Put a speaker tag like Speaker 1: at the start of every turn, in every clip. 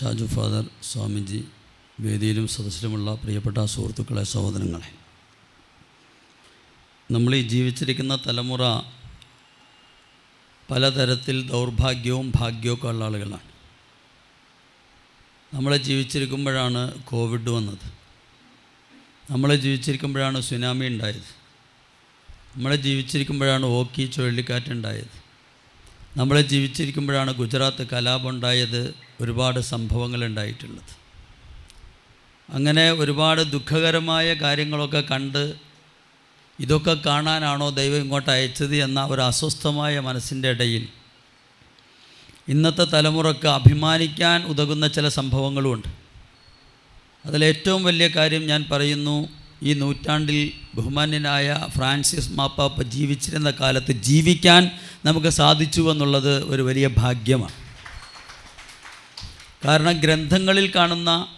Speaker 1: Shaju father Swamiji വേദിയിലും സദസ്സിലുമുള്ള പ്രിയപ്പെട്ട സുഹൃത്തുക്കളെ സഹോദരങ്ങളെ. നമ്മൾ ഈ ജീവിച്ചിരിക്കുന്ന തലമുറ പലതരത്തിൽ ദൗർഭാഗ്യവും ഭാഗ്യവും ഉള്ള ആളുകളാണ്. നമ്മളെ ജീവിച്ചിരിക്കുമ്പോഴാണ് കോവിഡ് വന്നത്. നമ്മളെ ജീവിച്ചിരിക്കുമ്പോഴാണ് സുനാമി ഉണ്ടായത്. നമ്മളെ ജീവിച്ചിരിക്കുമ്പോഴാണ് ഓക്കി ചുഴലിക്കാറ്റുണ്ടായത് നമ്മളെ ജീവിച്ചിരിക്കുമ്പോഴാണ് ഗുജറാത്ത് കലാപം ഉണ്ടായത്. ഒരുപാട് സംഭവങ്ങൾ ഉണ്ടായിട്ടുള്ളത്. അങ്ങനെ ഒരുപാട് ദുഃഖകരമായ കാര്യങ്ങളൊക്കെ കണ്ട് ഇതൊക്കെ കാണാനാണോ ദൈവം ഇങ്ങോട്ട് അയച്ചത് എന്ന ഒരു അസ്വസ്ഥമായ മനസ്സിന്റെ ഇടയിൽ ഇന്നത്തെ തലമുറയ്ക്ക് അഭിമാനിക്കാൻ ഉതകുന്ന ചില സംഭവങ്ങളുമുണ്ട് അതിലേറ്റവും വലിയ കാര്യം ഞാൻ പറയുന്നു ഈ നൂറ്റാണ്ടിൽ ബഹുമാന്യനായ ഫ്രാൻസിസ് മാപ്പാപ്പ ജീവിച്ചിരുന്ന കാലത്ത് ജീവിക്കാൻ നമുക്ക് സാധിച്ചു എന്നുള്ളത് ഒരു വലിയ ഭാഗ്യമാണ്. കാരണം ഗ്രന്ഥങ്ങളിൽ കാണുന്ന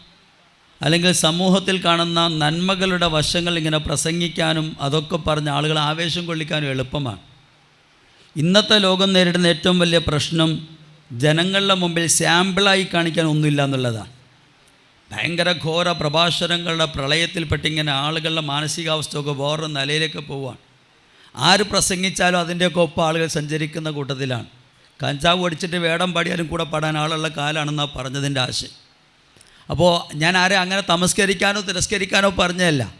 Speaker 1: അല്ലെങ്കിൽ സമൂഹത്തിൽ കാണുന്ന നന്മകളുടെ വശങ്ങൾ ഇങ്ങനെ പ്രസംഗിക്കാനും അതൊക്കെ പറഞ്ഞ് ആളുകൾ ആവേശം കൊള്ളിക്കാനും എളുപ്പമാണ്. ഇന്നത്തെ ലോകം നേരിടുന്ന ഏറ്റവും വലിയ പ്രശ്നം ജനങ്ങളുടെ മുമ്പിൽ സാമ്പിളായി കാണിക്കാൻ ഒന്നുമില്ല എന്നുള്ളതാണ്. ഭയങ്കര ഘോര പ്രഭാഷണങ്ങളുടെ പ്രളയത്തിൽപ്പെട്ടിങ്ങനെ ആളുകളുടെ മാനസികാവസ്ഥയൊക്കെ വേറൊരു നിലയിലേക്ക് പോവുകയാണ്. ആര് പ്രസംഗിച്ചാലും അതിന്റെയൊക്കെ ഒപ്പം ആളുകൾ സഞ്ചരിക്കുന്ന കൂട്ടത്തിലാണ്. കഞ്ചാവ് അടിച്ചിട്ട് വേടം പാടിയാലും കൂടെ പാടാൻ ആളുള്ള കാലാണെന്നാണ് പറഞ്ഞതിന്റെ ആശയം. അപ്പോൾ ഞാൻ ആരെ അങ്ങനെ തമസ്കരിക്കാനോ തിരസ്കരിക്കാനോ പറഞ്ഞതല്ല.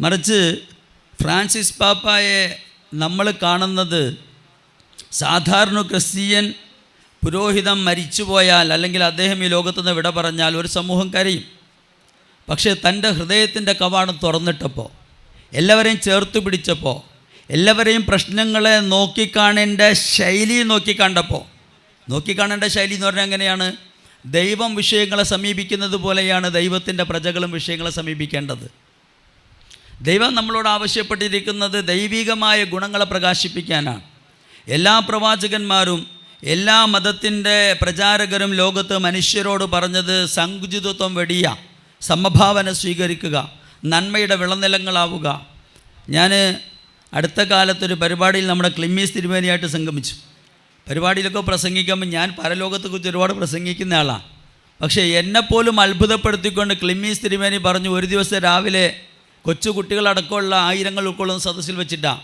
Speaker 1: മറിച്ച് ഫ്രാൻസിസ് പാപ്പായെ നമ്മൾ കാണുന്നത് സാധാരണ ക്രിസ്ത്യൻ പുരോഹിതം മരിച്ചുപോയാൽ അല്ലെങ്കിൽ അദ്ദേഹം ഈ ലോകത്തുനിന്ന് വിട പറഞ്ഞാൽ ഒരു സമൂഹം കരയും. പക്ഷേ തന്റെ ഹൃദയത്തിന്റെ കവാടം തുറന്നിട്ടപ്പോൾ എല്ലാവരെയും ചേർത്ത് പിടിച്ചപ്പോൾ എല്ലാവരെയും പ്രശ്നങ്ങളെ നോക്കിക്കാണേണ്ട ശൈലി നോക്കിക്കണ്ടപ്പോൾ നോക്കിക്കാണേണ്ട ശൈലി എന്ന് പറഞ്ഞാൽ എങ്ങനെയാണ്? ദൈവം വിഷയങ്ങളെ സമീപിക്കുന്നത് പോലെയാണ് ദൈവത്തിന്റെ പ്രജകളും വിഷയങ്ങളെ സമീപിക്കേണ്ടത്. ദൈവം നമ്മളോട് ആവശ്യപ്പെട്ടിരിക്കുന്നത് ദൈവികമായ ഗുണങ്ങളെ പ്രകാശിപ്പിക്കാനാണ്. എല്ലാ പ്രവാചകന്മാരും എല്ലാ മതത്തിന്റെ പ്രചാരകരും ലോകത്ത് മനുഷ്യരോട് പറഞ്ഞത് സങ്കുചിതത്വം വെടിയ സമഭാവന സ്വീകരിക്കുക നന്മയുടെ വിളനിലങ്ങളാവുക. ഞാൻ അടുത്ത കാലത്തൊരു പരിപാടിയിൽ നമ്മുടെ ക്ലിമ്മീസ് തിരുമേനിയായിട്ട് സംഗമിച്ചു. പരിപാടിയിലൊക്കെ പ്രസംഗിക്കുമ്പോൾ ഞാൻ പരലോകത്തെക്കുറിച്ച് ഒരുപാട് പ്രസംഗിക്കുന്ന ആളാണ് പക്ഷേ എന്നെപ്പോലും അത്ഭുതപ്പെടുത്തിക്കൊണ്ട് ക്ലിമ്മീസ് തിരുമേനി പറഞ്ഞു ഒരു ദിവസം രാവിലെ കൊച്ചു കുട്ടികളടക്കമുള്ള ആയിരങ്ങൾ ഉൾക്കൊള്ളുന്ന സദസ്സിൽ വെച്ചിട്ടാണ്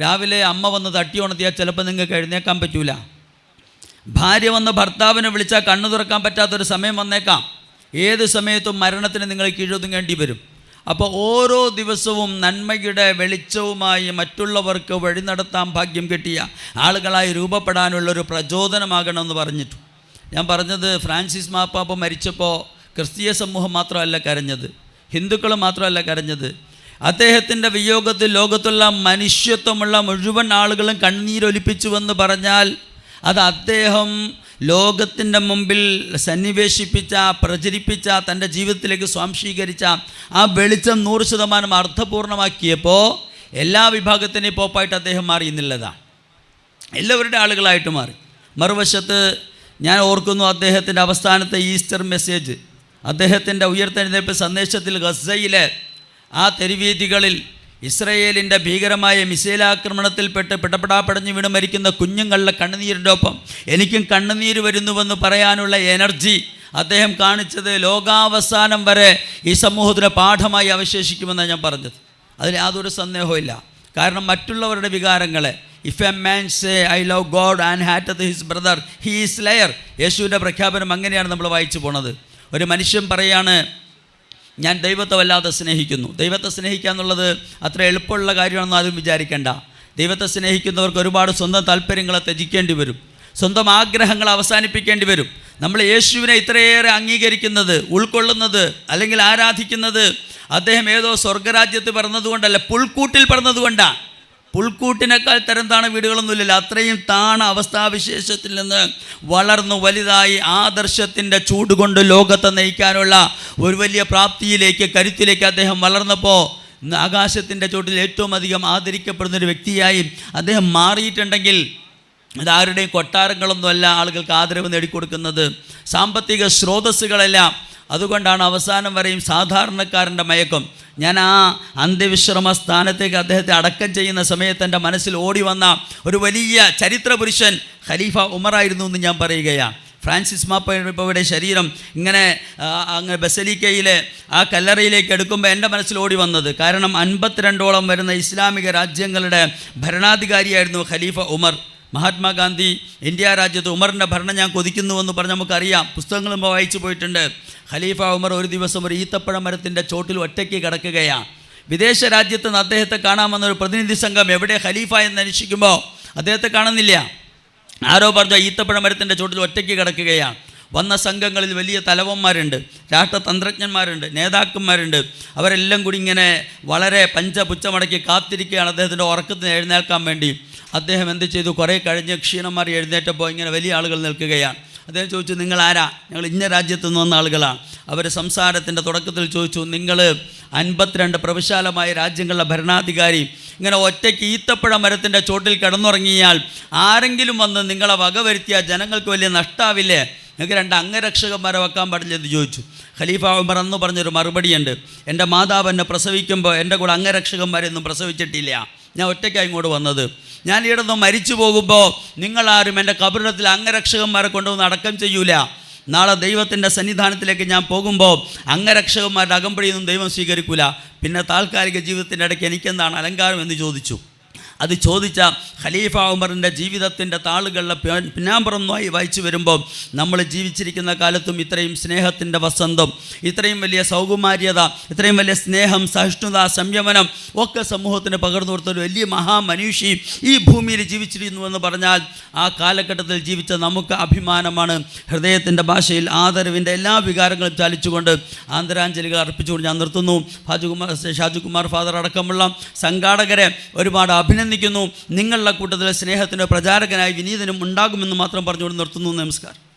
Speaker 1: രാവിലെ അമ്മ വന്ന് തട്ടി ഉണർത്തിയാൽ ചിലപ്പോൾ നിങ്ങൾക്ക് എഴുന്നേക്കാൻ പറ്റൂല. ഭാര്യ വന്ന് ഭർത്താവിനെ വിളിച്ചാൽ കണ്ണു തുറക്കാൻ പറ്റാത്തൊരു സമയം വന്നേക്കാം. ഏത് സമയത്തും മരണത്തിന് നിങ്ങൾ കീഴൊതുങ്ങേണ്ടി വരും. അപ്പോൾ ഓരോ ദിവസവും നന്മയുടെ വെളിച്ചവുമായി മറ്റുള്ളവർക്ക് വഴി നടത്താൻ ഭാഗ്യം കിട്ടിയ ആളുകളായി രൂപപ്പെടാനുള്ളൊരു പ്രചോദനമാകണമെന്ന് പറഞ്ഞിട്ടു. ഞാൻ പറഞ്ഞത് ഫ്രാൻസിസ് മാപ്പാപ്പ മരിച്ചപ്പോൾ ക്രിസ്തീയ സമൂഹം മാത്രമല്ല കരഞ്ഞത്. ഹിന്ദുക്കൾ മാത്രമല്ല കരഞ്ഞത്. അദ്ദേഹത്തിന്റെ വിയോഗത്തിൽ ലോകത്തുള്ള മനുഷ്യത്വമുള്ള മുഴുവൻ ആളുകളും കണ്ണീരൊലിപ്പിച്ചുവെന്ന് പറഞ്ഞാൽ അത് അദ്ദേഹം ലോകത്തിന്റെ മുമ്പിൽ സന്നിവേശിപ്പിച്ച പ്രചരിപ്പിച്ച തന്റെ ജീവിതത്തിലേക്ക് സ്വാംശീകരിച്ച ആ വെളിച്ചം നൂറ് ശതമാനം അർത്ഥപൂർണമാക്കിയപ്പോൾ എല്ലാ വിഭാഗത്തിനെയും പോപ്പായിട്ട് അദ്ദേഹം മാറി എന്നുള്ളതാണ് എല്ലാവരുടെ ആളുകളായിട്ട് മാറി. മറുവശത്ത് ഞാൻ ഓർക്കുന്നു അദ്ദേഹത്തിന്റെ അവസാനത്തെ ഈസ്റ്റർ മെസ്സേജ്. അദ്ദേഹത്തിന്റെ ഉയർത്തെഴുന്നേൽപ്പ് സന്ദേശത്തിൽ ഗസയിലെ ആ തെരുവീതികളിൽ ഇസ്രയേലിന്റെ ഭീകരമായ മിസൈലാക്രമണത്തിൽപ്പെട്ട് പിടപെടാ പടഞ്ഞു വീണ് മരിക്കുന്ന കുഞ്ഞുങ്ങളുടെ കണ്ണുനീരിന്റെ ഒപ്പം എനിക്കും കണ്ണുനീര് വരുന്നുവെന്ന് പറയാനുള്ള എനർജി അദ്ദേഹം കാണിച്ചത് ലോകാവസാനം വരെ ഈ സമൂഹത്തിന് പാഠമായി അവശേഷിക്കുമെന്നാണ് ഞാൻ പറഞ്ഞത്. അതിൽ യാതൊരു സന്ദേഹവും കാരണം മറ്റുള്ളവരുടെ വികാരങ്ങളെ if a man say I love God and hate his brother he is liar യേശുവിന്റെ പ്രഖ്യാപനം അങ്ങനെയാണ് നമ്മൾ വായിച്ചു പോണത്. ഒരു മനുഷ്യൻ പറയാണ് ഞാൻ ദൈവത്തെ വല്ലാതെ സ്നേഹിക്കുന്നു. ദൈവത്തെ സ്നേഹിക്കുക എന്നുള്ളത് അത്ര എളുപ്പമുള്ള കാര്യമാണെന്ന് ആരും വിചാരിക്കേണ്ട. ദൈവത്തെ സ്നേഹിക്കുന്നവർക്ക് ഒരുപാട് സ്വന്തം താല്പര്യങ്ങളെ ത്യജിക്കേണ്ടി വരും. സ്വന്തം ആഗ്രഹങ്ങൾ അവസാനിപ്പിക്കേണ്ടി വരും. നമ്മൾ യേശുവിനെ ഇത്രയേറെ അംഗീകരിക്കുന്നത് ഉൾക്കൊള്ളുന്നത് അല്ലെങ്കിൽ ആരാധിക്കുന്നത് അദ്ദേഹം ഏതോ സ്വർഗരാജ്യത്ത് പറഞ്ഞതുകൊണ്ടല്ല പുൽക്കൂട്ടിൽ പറഞ്ഞതുകൊണ്ടാണ് പുൽക്കൂട്ടിനേക്കാൾ തരം താണ വീടുകളൊന്നുമില്ലല്ലോ. അത്രയും താണ അവസ്ഥാവിശേഷത്തിൽ നിന്ന് വളർന്നു വലുതായി ആദർശത്തിന്റെ ചൂടുകൊണ്ട് ലോകത്തെ നയിക്കാനുള്ള ഒരു വലിയ പ്രാപ്തിയിലേക്ക് കരുത്തിലേക്ക് അദ്ദേഹം വളർന്നപ്പോൾ ആകാശത്തിന്റെ ചുവട്ടിൽ ഏറ്റവും അധികം ആദരിക്കപ്പെടുന്ന ഒരു വ്യക്തിയായി അദ്ദേഹം മാറിയിട്ടുണ്ടെങ്കിൽ അതാരുടെയും കൊട്ടാരങ്ങളൊന്നുമല്ല ആളുകൾക്ക് ആദരവ് നേടിക്കൊടുക്കുന്നത്. സാമ്പത്തിക സ്രോതസ്സുകളെല്ലാം അതുകൊണ്ടാണ് അവസാനം വരെയും സാധാരണക്കാരന്റെ മയക്കം. ഞാൻ ആ അന്ത്യവിശ്രമ സ്ഥാനത്തേക്ക് അദ്ദേഹത്തെ അടക്കം ചെയ്യുന്ന സമയത്ത് എന്റെ മനസ്സിൽ ഓടി വന്ന ഒരു വലിയ ചരിത്ര പുരുഷൻ ഖലീഫ ഉമറായിരുന്നു എന്ന് ഞാൻ പറയുകയാണ്. ഫ്രാൻസിസ് മാപ്പയുടെ ശരീരം ഇങ്ങനെ അങ്ങ് ബസലിക്കയിലെ ആ കല്ലറയിലേക്ക് എടുക്കുമ്പോൾ എന്റെ മനസ്സിൽ ഓടി വന്നത്. കാരണം അൻപത്തിരണ്ടോളം വരുന്ന ഇസ്ലാമിക രാജ്യങ്ങളുടെ ഭരണാധികാരിയായിരുന്നു ഖലീഫ ഉമർ. മഹാത്മാഗാന്ധി ഇന്ത്യ രാജ്യത്ത് ഉമറിന്റെ ഭരണം ഞാൻ കൊതിക്കുന്നുവെന്ന് പറഞ്ഞ് നമുക്കറിയാം. പുസ്തകങ്ങളും വായിച്ചു പോയിട്ടുണ്ട്. ഖലീഫ ഉമർ ഒരു ദിവസം ഒരു ഈത്തപ്പഴ മരത്തിന്റെ ചോട്ടിൽ ഒറ്റയ്ക്ക് കിടക്കുകയാണ്. വിദേശ രാജ്യത്ത് നിന്ന് അദ്ദേഹത്തെ കാണാമെന്നൊരു പ്രതിനിധി സംഘം എവിടെ ഖലീഫ എന്ന് അന്വേഷിക്കുമ്പോൾ അദ്ദേഹത്തെ കാണുന്നില്ല. ആരോ പറഞ്ഞു ഈത്തപ്പഴ മരത്തിന്റെ ചോട്ടിൽ ഒറ്റയ്ക്ക് കിടക്കുകയാണ്. വന്ന സംഘങ്ങളിൽ വലിയ തലവന്മാരുണ്ട്. രാഷ്ട്രതന്ത്രജ്ഞന്മാരുണ്ട് നേതാക്കന്മാരുണ്ട്. അവരെല്ലാം കൂടി ഇങ്ങനെ വളരെ പഞ്ചപുച്ചമടക്കി കാത്തിരിക്കുകയാണ്. അദ്ദേഹത്തിന്റെ ഉറക്കത്തിന് എഴുന്നേൽക്കാൻ വേണ്ടി. അദ്ദേഹം എന്ത് ചെയ്തു? കുറേ കഴിഞ്ഞ് ക്ഷീണന്മാർ എഴുന്നേറ്റപ്പോൾ ഇങ്ങനെ വലിയ ആളുകൾ നിൽക്കുകയാണ്. അദ്ദേഹം ചോദിച്ചു നിങ്ങൾ ആരാ ഞങ്ങൾ ഇന്ന രാജ്യത്ത് നിന്ന് വന്ന ആളുകളാണ്. അവർ സംസാരത്തിന്റെ തുടക്കത്തിൽ ചോദിച്ചു നിങ്ങൾ അൻപത്തിരണ്ട് പ്രവിശാലമായ രാജ്യങ്ങളിലെ ഭരണാധികാരി ഇങ്ങനെ ഒറ്റയ്ക്ക് ഈത്തപ്പഴ മരത്തിന്റെ ചോട്ടിൽ കിടന്നുറങ്ങിയാൽ ആരെങ്കിലും വന്ന് നിങ്ങളെ വകവരുത്തിയാൽ ജനങ്ങൾക്ക് വലിയ നഷ്ടാവില്ലേ? നിങ്ങൾക്ക് രണ്ട് അംഗരക്ഷകന്മാരെ വെക്കാൻ പാടില്ലെന്ന് ചോദിച്ചു. ഖലീഫ ഉമർ എന്ന് പറഞ്ഞൊരു മറുപടിയുണ്ട്. എന്റെ മാതാവ് എന്നെ പ്രസവിക്കുമ്പോൾ എന്റെ കൂടെ അംഗരക്ഷകന്മാരെയൊന്നും പ്രസവിച്ചിട്ടില്ല. ഞാൻ ഒറ്റയ്ക്കാണ് ഇങ്ങോട്ട് വന്നത്. ഞാൻ ഇവിടെ നിന്ന് മരിച്ചു പോകുമ്പോൾ നിങ്ങളാരും എന്റെ കബറിടത്തിൽ അംഗരക്ഷകന്മാരെ കൊണ്ടുവന്ന് അടക്കം ചെയ്യൂല. നാളെ ദൈവത്തിന്റെ സന്നിധാനത്തിലേക്ക് ഞാൻ പോകുമ്പോൾ അംഗരക്ഷകന്മാരുടെ അകമ്പടിയൊന്നും ദൈവം സ്വീകരിക്കില്ല പിന്നെ താൽക്കാലിക ജീവിതത്തിന്റെ ഇടയ്ക്ക് എനിക്കെന്താണ് അലങ്കാരം എന്ന് ചോദിച്ചു. അത് ചോദിച്ച ഖലീഫ ഉമറിന്റെ ജീവിതത്തിന്റെ താളുകളിലെ പിന്നാമ്പുറമായി വായിച്ചു വരുമ്പോൾ നമ്മൾ ജീവിച്ചിരിക്കുന്ന കാലത്തും ഇത്രയും സ്നേഹത്തിന്റെ വസന്തം ഇത്രയും വലിയ സൗകുമാര്യത ഇത്രയും വലിയ സ്നേഹം സഹിഷ്ണുത സംയമനം ഒക്കെ സമൂഹത്തിന് പകർന്നു കൊടുത്ത ഒരു വലിയ മഹാമനുഷ്യ ഈ ഭൂമിയിൽ ജീവിച്ചിരുന്നു എന്ന് പറഞ്ഞാൽ ആ കാലഘട്ടത്തിൽ ജീവിച്ച നമുക്ക് അഭിമാനമാണ്. ഹൃദയത്തിന്റെ ഭാഷയിൽ ആദരവിന്റെ എല്ലാ വികാരങ്ങളും ചാലിച്ചുകൊണ്ട് ആന്തരാഞ്ജലികൾ അർപ്പിച്ചുകൊണ്ട് ഞാൻ നിർത്തുന്നു. ഫാജുകുമാർ ഷാജുകുമാർ ഫാദർ അടക്കമുള്ള സംഘാടകരെ ഒരുപാട് അഭിനന്ദിക്കുന്നു നിങ്ങളുടെ കൂട്ടത്തിലെ സ്നേഹത്തിന്റെ പ്രചാരകനായി വിനീതനും ഉണ്ടാകുമെന്ന് മാത്രം പറഞ്ഞുകൊണ്ട് നിർത്തുന്നു. നമസ്കാരം.